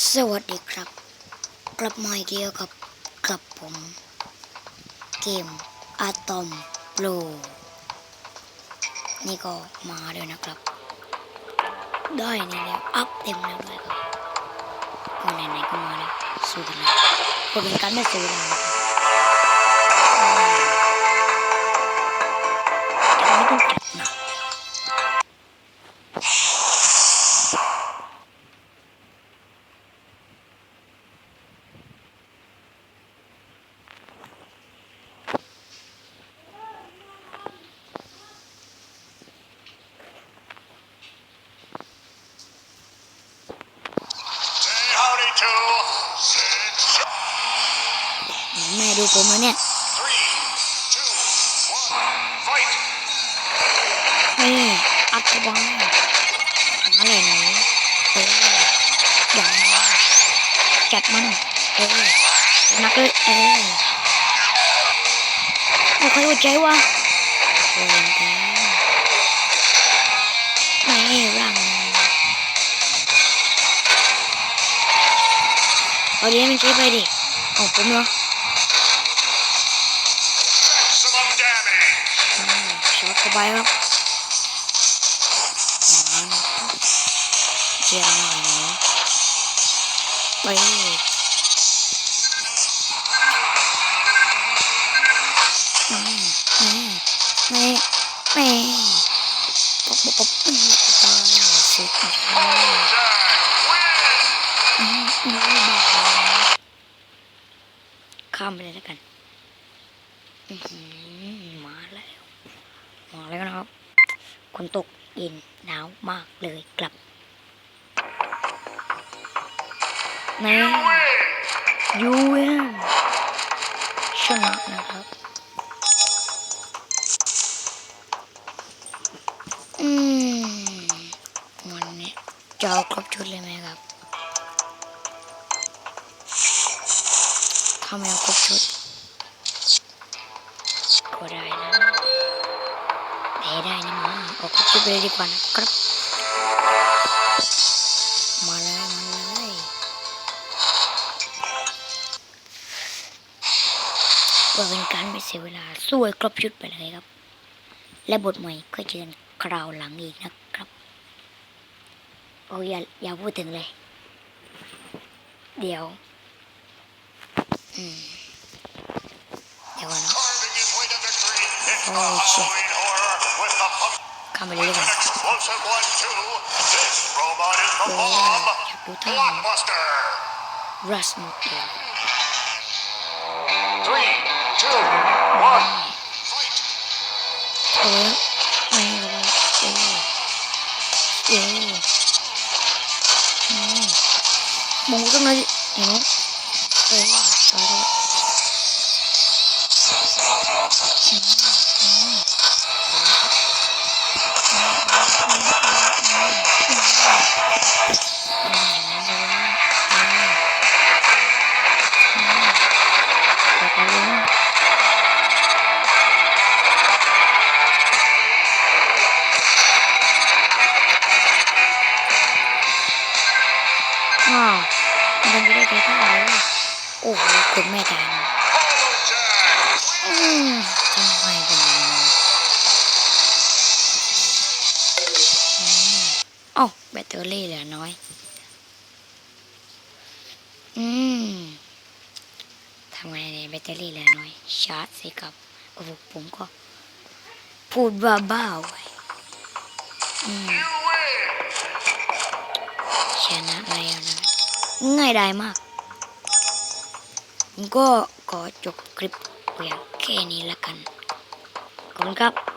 สวัสดีครับ กลับมาอีกแล้วกับกับผม เกมอะตอมโปรนี่ก็มาด้วยนะครับ ได้นี่แล้วอัพเต็มแล้วด้วยครับก็ไหนๆก็มาแล้วสู้กันเลยก็เป็นการไม่สียเวลานะครับอืมแต่ไม่ต้อง แม่ดูผมแล้วเนี่ย Three, two, one, fight! นี่อัดวางมาเลยหนเอออย่างจัดมันเออนักเลยเออไม่ค่อยหัวใจวะโอ้ยแกไม่ร่างเอาดิมันใช้ไปดิเอาผมเหรอ ไปครับเจียมหน่อยหนูไปอืมแม่แม่แม่ป๊บป๊บป๊บอืมตายสุดอืมอืมบ้าข้ามไปเลยแล้วกันอือหือม แล้วนะครับคนตกเย็นหนาวมากเลยกลับแม่ Win! ยูเอ็นชนะนะครับอืมวันนี้จะเอาครบชุดเลยไหมครับถ้าไม่เอาครบชุดก็ได้นะ ไปเลยดีกว่านะครับ มาเลย มาเลยเพื่อเป็นการไม่เสียเวลาสู้ครบชุดไปเลยครับ และบทใหม่ก็เจอนคราวหลังอีกนะครับ โอ้ยอย่าพูดถึงเลย เดี๋ยว อืม เดี๋ยวนะโอ้ยากดูท่า Blockbuster! รัสหมดเลย Three, two, one, fight! เออไม่ระวังเออเอออืม อ้าวมันจะได้ใจท่าเลยโอ้โหคุณแม่จาง Hollow Jack! อืมทำไมเป็นอย่างนี้เอ้าแบตเตอรี่เหลือน้อย อืมทำไงเนี่ยแบตเตอรี่เหลือน้อย ชาร์จสิครับโอ้โหผมก็ พูดบ้าๆไว้อืม You win! ชนะแล้วนะ ง่ายได้มากก็ขอจบคลิปเพียงแค่นี้ละกันขอบคุณครับ